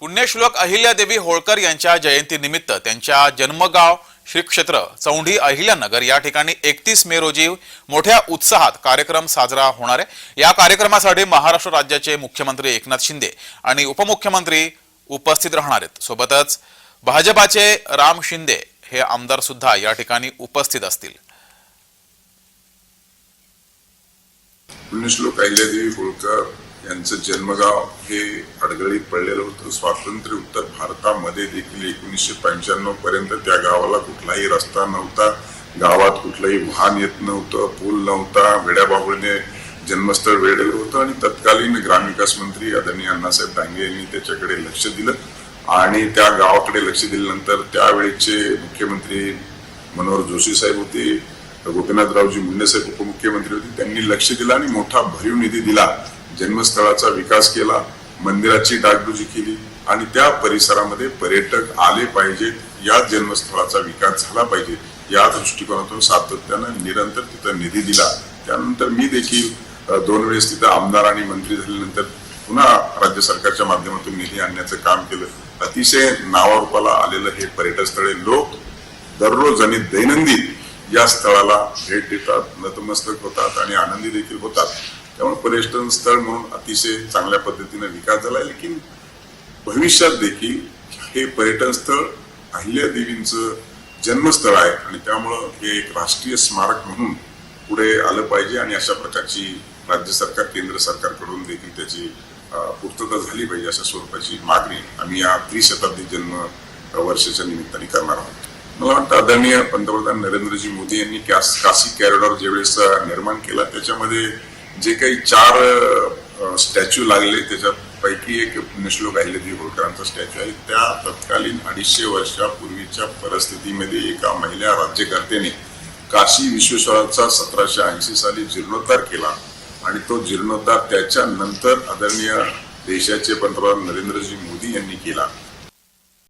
पुण्यश्लोक अहिल्यादेवी होळकर यांच्या जयंतीनिमित्त त्यांच्या जन्मगाव श्री क्षेत्र चौंढी अहिल्यानगर या ठिकाणी एकतीस मे रोजी मोठ्या उत्साहात कार्यक्रम साजरा होणार आहे. या कार्यक्रमासाठी महाराष्ट्र राज्याचे मुख्यमंत्री एकनाथ शिंदे आणि उपमुख्यमंत्री उपस्थित राहणार आहेत. सोबतच भाजपाचे राम शिंदे हे आमदार सुद्धा या ठिकाणी उपस्थित असतील. पुण्यश्लोक अहिल्यादेवी होळकर यांचं जन्मगाव हे अडगळीत पडलेलं होतं. स्वातंत्र्य उत्तर भारतामध्ये देखील एकोणीसशे पंच्याण्णव पर्यंत त्या गावाला कुठलाही रस्ता नव्हता. गावात कुठलंही वाहन येत नव्हतं पूल नव्हता वेड्याबाबळीने जन्मस्थळ वेळलेलं होतं आणि तत्कालीन ग्रामविकास मंत्री आदरणीय अण्णासाहेब डांगे यांनी त्याच्याकडे लक्ष दिलं आणि त्या गावाकडे लक्ष दिल्यानंतर त्यावेळेचे मुख्यमंत्री मनोहर जोशी साहेब होते गोपीनाथरावजी मुंडे साहेब उपमुख्यमंत्री होते त्यांनी लक्ष दिलं आणि मोठा भरीव निधी दिला. जन्मस्थळाचा विकास केला मंदिराची डागडुजी केली आणि त्या परिसरामध्ये पर्यटक आले पाहिजेत या जन्मस्थळाचा विकास झाला पाहिजे या दृष्टिकोनातून सातत्यानं निरंतर तिथं निधी दिला. त्यानंतर मी देखील दोन वेळेस तिथं आमदार आणि मंत्री झाल्यानंतर पुन्हा राज्य सरकारच्या माध्यमातून निधी आणण्याचं काम केलं. अतिशय नावारूपाला आलेलं हे पर्यटन स्थळे लोक दररोज आणि दैनंदिन या स्थळाला भेट देतात नतमस्तक होतात आणि आनंदी देखील होतात. त्यामुळे पर्यटन स्थळ म्हणून अतिशय चांगल्या पद्धतीने विकास झाला लेकिन भविष्यात देखील हे पर्यटन स्थळ अहिल्यादेवींचं जन्मस्थळ आहे आणि त्यामुळं हे एक राष्ट्रीय स्मारक म्हणून पुढे आलं पाहिजे आणि अशा प्रकारची राज्य सरकार केंद्र सरकारकडून देखील त्याची पूर्तता झाली पाहिजे अशा स्वरूपाची मागणी आम्ही या त्रिशताब्दी जन्म वर्षाच्या निमित्ताने करणार आहोत. मला वाटतं आदरणीय पंतप्रधान नरेंद्रजी मोदी यांनी काशी कॅरिडॉर ज्यावेळेस निर्माण केला त्याच्यामध्ये जे काही चार स्टॅच्यू लागले त्याच्यापैकी एक पुण्यश्लोक अहिल्यादेवी होळकरांचा स्टॅच्यू आहे. त्या तत्कालीन अडीचशे वर्षापूर्वीच्या परिस्थितीमध्ये एका महिला राज्यकर्त्याने काशी विश्वेश्वराचा सतराशे ऐंशी साली जीर्णोद्धार केला आणि तो जीर्णोद्धार त्याच्यानंतर आदरणीय देशाचे पंतप्रधान नरेंद्रजी मोदी यांनी केला.